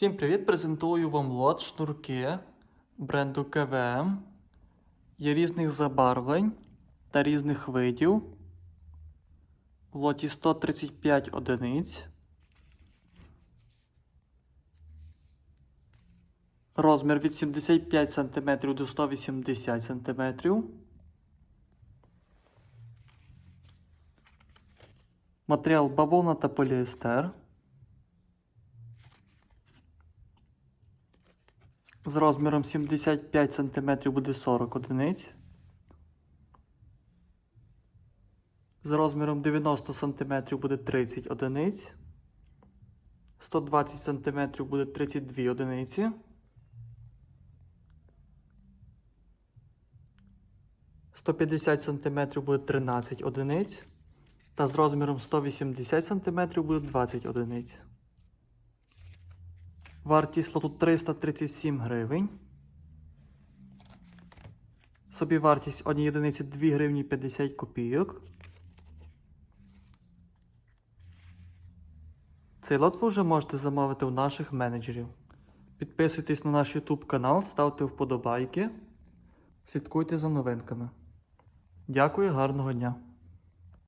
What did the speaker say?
Всім привіт! Презентую вам лот шнурки бренду КВМ. Є різних забарвлень та різних видів. В лоті 135 одиниць. Розмір від 75 см до 180 см. Матеріал бавовна та поліестер. З розміром 75 см буде 40 одиниць. З розміром 90 см буде 30 одиниць. 120 см буде 32 одиниці. 150 см буде 13 одиниць. Та з розміром 180 см буде 20 одиниць. Вартість лоту 337 гривень. Собівартість однієї одиниці 2 гривні 50 копійок. Цей лот ви вже можете замовити у наших менеджерів. Підписуйтесь на наш YouTube канал, ставте вподобайки. Слідкуйте за новинками. Дякую, гарного дня!